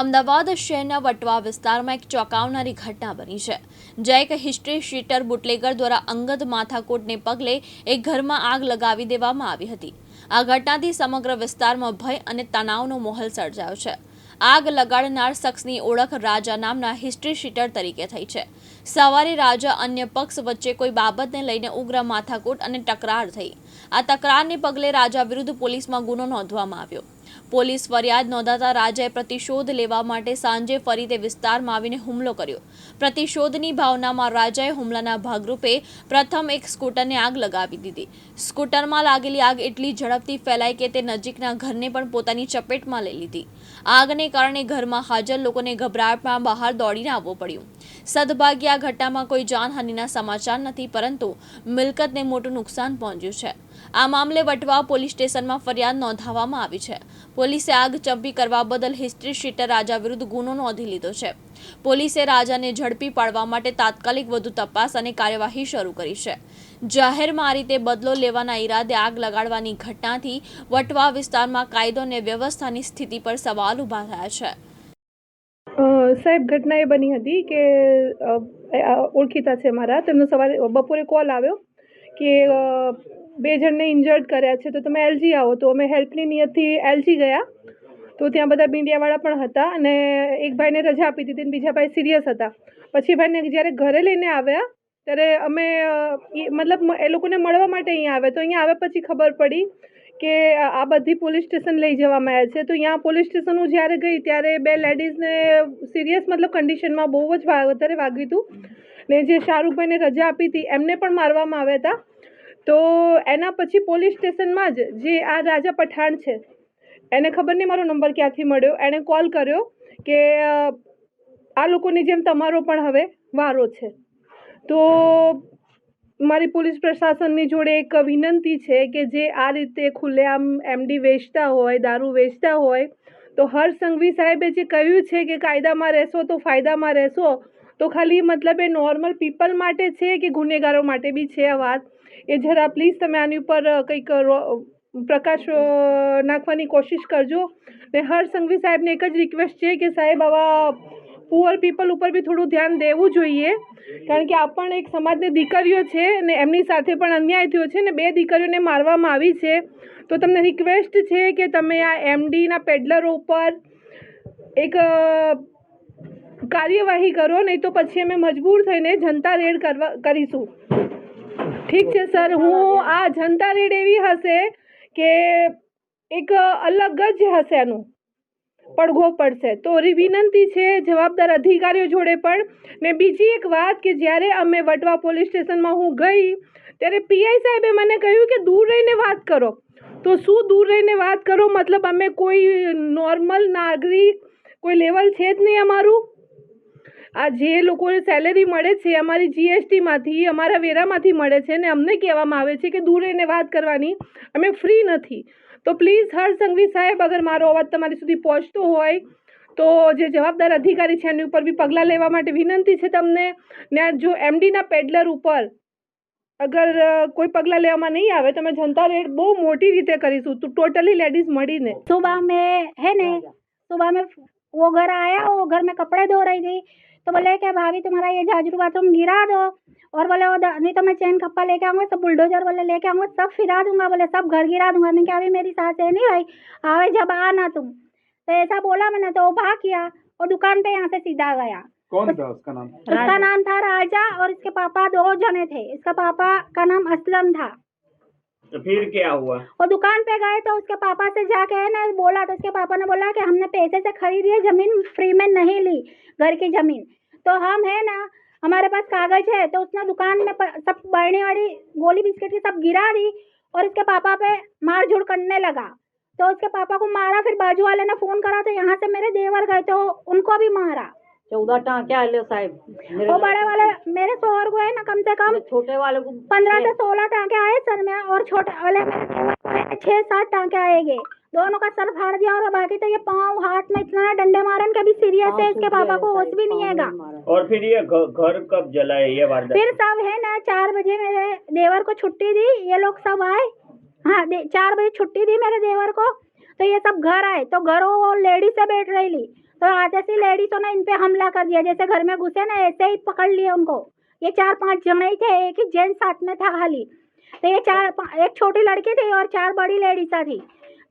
અમદાવાદ શહેરના વટવા વિસ્તારમાં એક ચોંકાવનારી ઘટના બની છે, જ્યાં એક હિસ્ટ્રી શીટર બુટલેગર દ્વારા અંગત માથાકૂટને પગલે એક ઘરમાં આગ લગાવી દેવામાં આવી હતી. આ ઘટનાથી સમગ્ર વિસ્તારમાં ભય અને તણાવનો માહોલ સર્જાયો છે. આગ લગાડનાર શખ્સની ઓળખ રાજા નામના હિસ્ટ્રી શીટર તરીકે થઈ છે. સવારે રાજા અન્ય પક્ષ વચ્ચે કોઈ બાબતને લઈને ઉગ્ર માથાકૂટ અને તકરાર થઈ. આ તકરારને પગલે રાજા વિરુદ્ધ પોલીસમાં ગુનો નોંધવામાં આવ્યો. પોલીસ ફરિયાદ નોંધાતા રાજાએ પ્રતિશોધ લેવા માટે સાંજે ફરી તે વિસ્તારમાં આવીને હુમલો કર્યો. પ્રતિશોધની ભાવનામાં રાજાએ હુમલાના ભાગરૂપે પ્રથમ એક સ્કૂટરને આગ લગાવી દીધી. સ્કૂટરમાં લાગેલી આગ એટલી ઝડપથી ફેલાઈ કે તે નજીકના ઘરને પણ પોતાની ચપેટમાં લઈ લીધી. આગને કારણે ઘરમાં હાજર લોકોને ગભરાટમાં બહાર દોડીને આવવું પડ્યું. સદભાગ્ય આ ઘટનામાં કોઈ જાનહાનિના સમાચાર નથી, પરંતુ મિલકતને મોટું નુકસાન પહોંચ્યું છે. આ મામલે વટવા પોલીસ સ્ટેશનમાં ફરિયાદ નોંધાવવામાં આવી છે. પોલીસે આગ ચંપી કરવા બદલ હિસ્ટ્રી શીટર રાજા વિરુદ્ધ ગુનો નોંધી લીધો છે. પોલીસે રાજાને ઝડપી પાડવા માટે તાત્કાલિક વધુ તપાસ અને કાર્યવાહી શરૂ કરી છે. જાહેરમાં આ રીતે બદલો લેવાના ઈરાદે આગ લગાડવાની ઘટનાથી વટવા વિસ્તારમાં કાયદો અને વ્યવસ્થાની સ્થિતિ પર સવાલ ઊભા થયા છે. સાહેબ, ઘટના એ બની હતી કે ઓળખીતા છે મારા. તેમનો સવારે બપોરે કોલ આવ્યો કે બે જણને ઇન્જર્ડ કર્યા છે, તો તમે એલજી આવો. તો અમે હેલ્પની નિયતથી એલજી ગયા. તો ત્યાં બધા મીડિયાવાળા પણ હતા અને એક ભાઈને રજા આપી દીધી અને બીજા ભાઈ સિરિયસ હતા. પછી ભાઈને જ્યારે ઘરે લઈને આવ્યા, ત્યારે અમે મતલબ એ લોકોને મળવા માટે અહીંયા આવ્યા. તો અહીંયા આવ્યા પછી ખબર પડી કે આ બધી પોલીસ સ્ટેશન લઈ જવામાં આવ્યા છે. તો અહીંયા પોલીસ સ્ટેશન હું જ્યારે ગઈ ત્યારે બે લેડીઝને સિરિયસ મતલબ કન્ડિશનમાં બહુ જ વધારે વાગ્યું હતું. ને જે શાહરૂખભાઈને રજા આપી હતી, એમને પણ મારવામાં આવ્યા હતા. તો એના પછી પોલીસ સ્ટેશનમાં જ જે આ રાજા પઠાણ છે, એને ખબર નહીં મારો નંબર ક્યાંથી મળ્યો, એણે કોલ કર્યો કે આ લોકોની જેમ તમારો પણ હવે વારો છે. તો મારી પોલીસ પ્રશાસનની જોડે એક વિનંતી છે કે જે આ રીતે ખુલ્લેઆમ એમડી વેચતા હોય, દારૂ વેચતા હોય, તો હર્ષ સંઘવી સાહેબે જે કહ્યું છે કે કાયદામાં રહેશો તો ફાયદામાં રહેશો, તો ખાલી મતલબ એ નોર્મલ પીપલ માટે છે કે ગુનેગારો માટે બી છે આ વાત? એ જરા પ્લીઝ તમે આની ઉપર કંઈક પ્રકાશ નાખવાની કોશિશ કરજો. ને હર સંઘવી સાહેબને એક જ રિક્વેસ્ટ છે કે સાહેબ આવા પુઅર પીપલ ઉપર બી થોડું ધ્યાન દેવું જોઈએ. કારણ કે આ પણ એક સમાજની દીકરીઓ છે અને એમની સાથે પણ અન્યાય થયો છે ને બે દીકરીઓને મારવામાં આવી છે. તો તમને રિક્વેસ્ટ છે કે તમે આ એમડીના પેડલરો ઉપર એક કાર્યવાહી કરો, નહીં તો પછી અમે મજબૂર થઈને જનતા રેડ કરવા, કરીશું. ઠીક છે સર. હું આ જનતા રેડ એવી હશે કે એક અલગ જ હશે એનું? પડઘો પડશે. તો વિનંતી છે જવાબદાર અધિકારીઓ જોડે પણ. ને બીજી એક વાત કે જ્યારે અમે વટવા પોલીસ સ્ટેશનમાં હું ગઈ ત્યારે પીઆઈ સાહેબે મને કહ્યું કે દૂર રહીને વાત કરો. તો શું દૂર રહીને વાત કરો? મતલબ અમે કોઈ નોર્મલ નાગરિક કોઈ લેવલ છે જ નહીં અમારું? આ જે લોકોને સેલેરી મળે છે અમારી જીએસટીમાંથી અમારા વેરામાંથી મળે છે ને અમને કહેવામાં આવે છે કે દૂર એને વાત કરવાની અમે ફ્રી નથી. તો પ્લીઝ હર્ષ સંઘવી સાહેબ અગર મારો અવાજ તમારી સુધી પહોંચતો હોય તો જે જવાબદાર અધિકારી છે એની ઉપર બી પગલાં લેવા માટે વિનંતી છે તમને. ને જો એમડીના પેડલર ઉપર અગર કોઈ પગલાં લેવામાં નહીં આવે તો તમે જનતા રેડ બહુ મોટી રીતે કરીશું. ટોટલી લેડીઝ મળીને. તો સુબહ મેં હે ને? તો સુબહ મેં वो घर आया वो घर में कपड़े धो रही थी। तो बोले कि भाभी तुम्हारा ये झाजरू बाथरूम गिरा दो? और बोले वो नहीं तो मैं चैन खप्पा लेके आऊँगा सब बुलडोजर वाले लेके आऊँगा सब फिरा दूँगा। बोले सब घर गिरा दूँगा। मैंने कहा अभी मेरी सास है नहीं भाई आवे जब आना तुम। तो ऐसा बोला मैंने तो वो भाग किया और दुकान पे यहाँ से सीधा गया। कौन था उसका नाम? उसका नाम था राजा और इसके पापा दो जने थे। इसका पापा का नाम असलम था। तो फिर क्या हुआ? वो दुकान पे गए तो उसके पापा से जाके है ना बोला तो उसके पापा ने बोला कि हमने पैसे से खरीदी है, ज़मीन फ्री में नहीं ली, घर की ज़मीन। तो हम है ना, हमारे पास कागज़ है तो उसने दुकान में सब बढ़ने वाली गोली बिस्किट की सब गिरा दी और उसके पापा पे मार झुड़ करने लगा। तो उसके पापा को मारा, फिर बाजू वाले ने फ़ोन करा तो यहाँ से मेरे देवर गए तो उनको भी मारा। चौदह टाँके आए साहब? वो बड़े वाले मेरे शोहर को है ना कम से कम छोटे वाले को पंद्रह से सोलह टाँके आए सर में और छोटे वाले छह सात टाँके आएँगे। दोनों का सर फाड़ दिया और बाकी तो ये पाँव हाथ में इतना डंडे मारन के भी सीरियस है इसके पापा को होश भी नहीं हैगा। और फिर ये घर कब जला है ये वारदात? फिर सब है ना चार बजे मेरे देवर को छुट्टी दी ये लोग सब आए। हाँ चार बजे छुट्टी दी मेरे देवर को तो ये सब घर आए तो घर वो लेडी से बैठ रही ली तो आते से लेडीजों ने इन पे हमला कर दिया। जैसे घर में घुसे ना ऐसे ही पकड़ लिए उनको। ये चार पाँच जने ही थे एक ही जेंट्स साथ में था खाली। तो ये चार एक छोटी लड़की थी और चार बड़ी लेडीजा थी।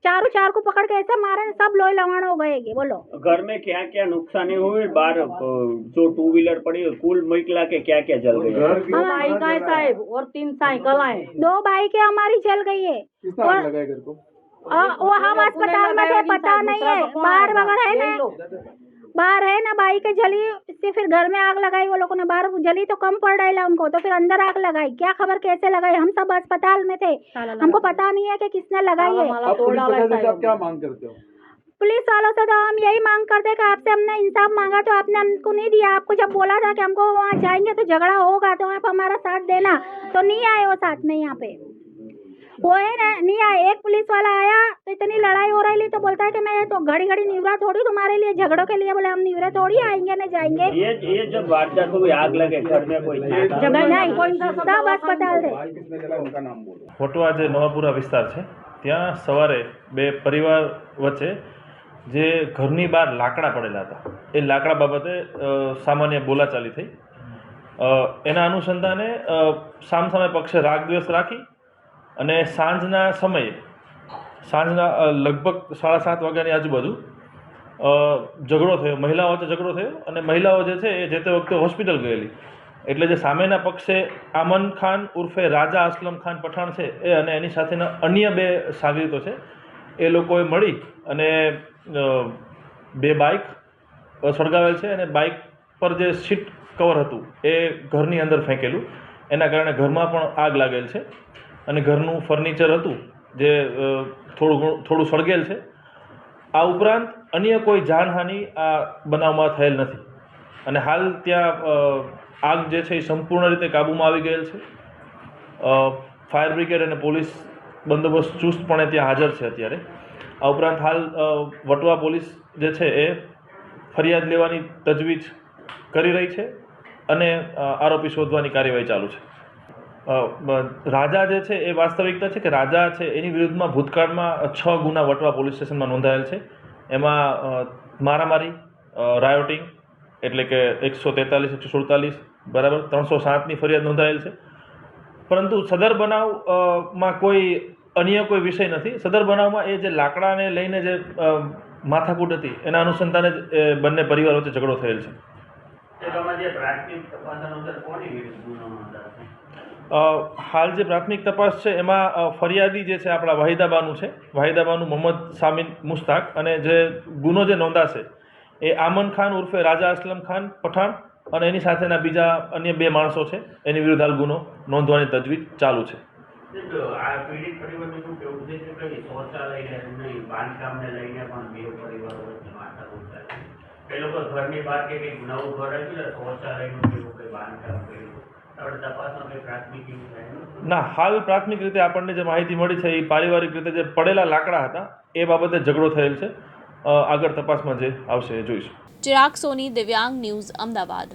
चारों चार को पकड़ के ऐसे मारे सब लोहे लवाण हो गए बोलो। घर में क्या क्या नुकसानी हुई? बाहर जो टू व्हीलर पड़ी कुल मिला के क्या क्या जल गई? बाइक है साहब और तीन साइकिल आए दो बाइकें हमारी जल गई है। को और वो हम अस्पताल में थे पता नहीं है। बाहर वगैरह है ना? बाहर है ना बाइक जली इससे फिर घर में आग लगाई वो लोगों ने बाहर जली तो कम पड़ रहा है उनको तो फिर अंदर आग लगाई। क्या खबर कैसे लगाई? हम सब अस्पताल में थे। हमको पता नहीं है कि किसने लगाई है। पुलिस प्रशासन से आप क्या मांग करते हो? पुलिस वालों से तो हम यही मांग करते हैं कि आपसे हमने इंसाफ मांगा तो आपने हमको नहीं दिया। आपको जब बोला था कि हमको वहाँ जाएँगे तो झगड़ा होगा तो आप हमारा साथ देना। तो नहीं आए वो साथ में यहाँ पे। वो है ना नहीं आए एक पुलिस वाला आया तो इतनी लड़ाई हो रही तो बोलता है कि मैं तो घड़ी घड़ी निवरा थोड़ी तुम्हारे लिए झगड़ों के लिए बोले हम निवरा थोड़ी आएंगे ना जाएंगे ये ये जब वारदात हुई आग लगे घर में कोई था? जब नहीं सब अस्पताल थे किसने जला उनका नाम बोलो ખોટવા જે નવાપુરા વિસ્તાર છે ત્યાં સવારે બે પરિવાર વચ્ચે જે ઘરની બહાર લાકડા પડેલા હતા એ લાકડા બાબતે અ, સામાન્ય બોલાચાલી થઈ અ, એના અનુસંધાને અ, સામસામે પક્ષે રાગદ્વેષ રાખી અને સાંજના સમયે, સાંજના લગભગ સાડા સાત વાગ્યાની આજુબાજુ ઝઘડો થયો, મહિલાઓ વચ્ચે ઝઘડો થયો અને મહિલાઓ જે છે એ જે તે વખતે હોસ્પિટલ ગયેલી. એટલે જે સામેના પક્ષે આમન ખાન ઉર્ફે રાજા અસલમ ખાન પઠાણ છે એ અને એની સાથેના અન્ય બે સાગરીતો છે, એ લોકોએ મળી અને બે બાઇક સળગાવેલ છે અને બાઇક પર જે સીટ કવર હતું એ ઘરની અંદર ફેંકેલું. એના કારણે ઘરમાં પણ આગ લાગેલ છે. અને ઘરનું ફર્નિચર હતું જે થોડું થોડું સળગેલ છે. આ ઉપરાંત અન્ય કોઈ જાનહાનિ આ બનાવમાં થયેલ નથી. અને હાલ ત્યાં આગ જે છે એ સંપૂર્ણ રીતે કાબૂમાં આવી ગયેલ છે. ફાયર બ્રિગેડ અને પોલીસ બંદોબસ્ત ચુસ્તપણે ત્યાં હાજર છે અત્યારે. આ ઉપરાંત હાલ વટવા પોલીસ જે છે એ ફરિયાદ લેવાની તજવીજ કરી રહી છે અને આરોપી શોધવાની કાર્યવાહી ચાલુ છે. રાજા જે છે એ વાસ્તવિકતા છે કે રાજા છે એની વિરુદ્ધમાં ભૂતકાળમાં છ ગુના વટવા પોલીસ સ્ટેશનમાં નોંધાયેલ છે. એમાં મારામારી રાયોટિંગ એટલે કે એકસો તેતાલીસ, એકસો સુડતાલીસ, બરાબર, ત્રણસો સાતની ફરિયાદ નોંધાયેલ છે. પરંતુ સદર બનાવમાં કોઈ અન્ય કોઈ વિષય નથી. સદર બનાવમાં એ જે લાકડાને લઈને જે માથાકૂટ હતી, એના અનુસંધાને જ એ બંને પરિવાર વચ્ચે ઝઘડો થયેલ છે? હાલ જે પ્રાથમિક તપાસ છે, એમાં ફરિયાદી જે છે, આપણા વાહિદાબાનું છે. વાહિદાબાનું મોહમ્મદ સામિન મુસ્તાક અને જે ગુનો જે નોંધાશે એ આમન ખાન ઉર્ફે રાજા અસલમ ખાન પઠાણ અને એની સાથેના બીજા અન્ય બે માણસો છે, એની વિરુદ્ધ હાલ ગુનો નોંધવાની તજવીજ ચાલુ છે. એ લોકો ઘરની બહાર કે નવું ઘર હતું શૌચાલયનું એવું કંઈ બાંધકામ કર્યું ના હાલ પ્રાથમિક રીતે આપણને જે માહિતી મળી છે એ પારિવારિક રીતે જે પડેલા લાકડા હતા એ બાબતે ઝઘડો થયેલ છે. આગળ તપાસમાં જે આવશે એ જોઈશું. ચિરાગ સોની દિવ્યાંગ ન્યૂઝ અમદાવાદ.